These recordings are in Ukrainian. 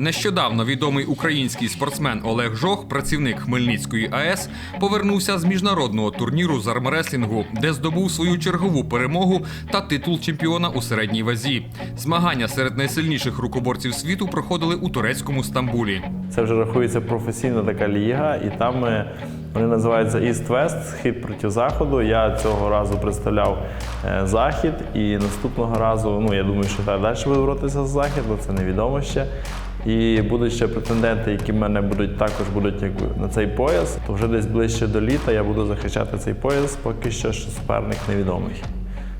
Нещодавно відомий український спортсмен Олег Жох, працівник Хмельницької АЕС, повернувся з міжнародного турніру з армреслінгу, де здобув свою чергову перемогу та титул чемпіона у середній вазі. Змагання серед найсильніших рукоборців світу проходили у турецькому Стамбулі. Це вже рахується професійна така ліга, і там е, вони називаються East-West, схід проти заходу. Я цього разу представляв е, захід, і наступного разу, ну я думаю, що так далі буду боротися за захід, бо це невідомо ще. І будуть ще претенденти, які в мене будуть також будуть якби на цей пояс. То вже десь ближче до літа я буду захищати цей пояс, поки що що суперник невідомий.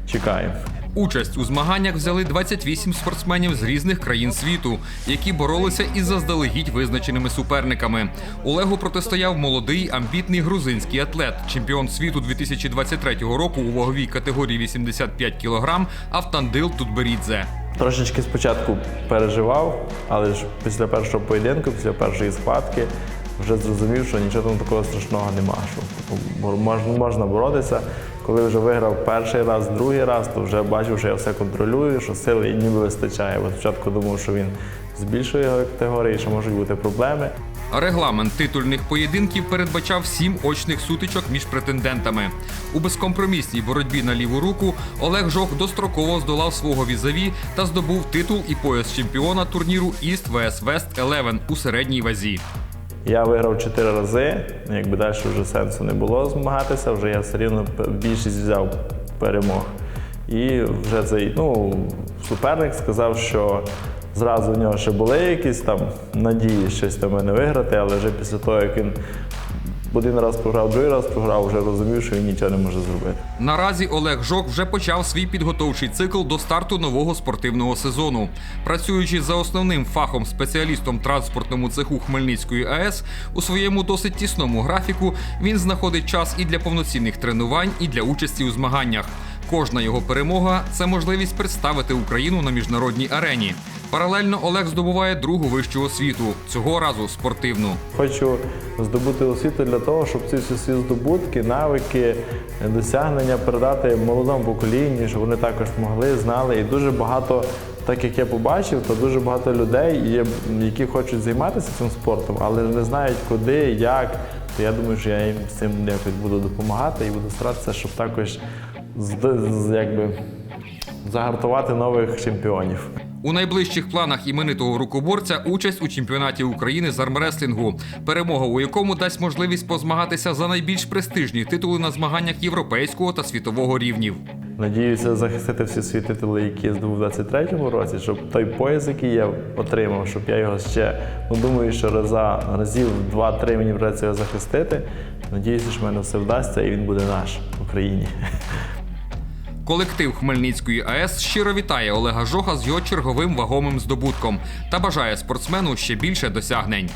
Чекаємо. Участь у змаганнях взяли 28 спортсменів з різних країн світу, які боролися із заздалегідь визначеними суперниками. Олегу протистояв молодий амбітний грузинський атлет, чемпіон світу 2023 року у ваговій категорії 85 кг Автандил Тутберідзе. Трошечки спочатку переживав, але ж після першого поєдинку, після першої схватки, вже зрозумів, що нічого там такого страшного нема. Що типу, можна, можна боротися. Коли вже виграв перший раз, другий раз, то вже бачив, що я все контролюю, що сили ніби вистачає. Бо спочатку думав, що він збільшує його категорії, що можуть бути проблеми. Регламент титульних поєдинків передбачав сім очних сутичок між претендентами. У безкомпромісній боротьбі на ліву руку Олег Жох достроково здолав свого візаві та здобув титул і пояс чемпіона турніру East vs West 11 у середній вазі. Я виграв чотири рази, якби далі вже сенсу не було змагатися, вже я все рівно більшість взяв перемог. І вже цей ну, суперник сказав, що зразу в нього ще були якісь там надії щось до мене виграти, але вже після того, як він один раз програв, другий раз програв, вже розумів, що він нічого не може зробити. Наразі Олег Жок вже почав свій підготовчий цикл до старту нового спортивного сезону. Працюючи за основним фахом спеціалістом транспортному цеху Хмельницької АЕС, у своєму досить тісному графіку він знаходить час і для повноцінних тренувань, і для участі у змаганнях. Кожна його перемога це можливість представити Україну на міжнародній арені. Паралельно Олег здобуває другу вищу освіту, цього разу спортивну. Хочу здобути освіту для того, щоб ці всі здобутки, навики, досягнення передати молодому поколінню, щоб вони також могли, знали. І дуже багато, так як я побачив, то дуже багато людей є, які хочуть займатися цим спортом, але не знають куди, як. То я думаю, що я їм з цим якось буду допомагати і буду старатися, щоб також якби, загартувати нових чемпіонів. У найближчих планах іменитого рукоборця участь у чемпіонаті України з армреслінгу, перемога у якому дасть можливість позмагатися за найбільш престижні титули на змаганнях європейського та світового рівнів. Надіюся захистити всі свої титули, які я здобув у 23-му році, щоб той пояс, який я отримав, щоб я його ще, ну думаю, що раза, разів 2-3 мені придеться його захистити. Надіюся, що в мене все вдасться і він буде наш в Україні. Колектив Хмельницької АЕС щиро вітає Олега Жоха з його черговим вагомим здобутком та бажає спортсмену ще більше досягнень.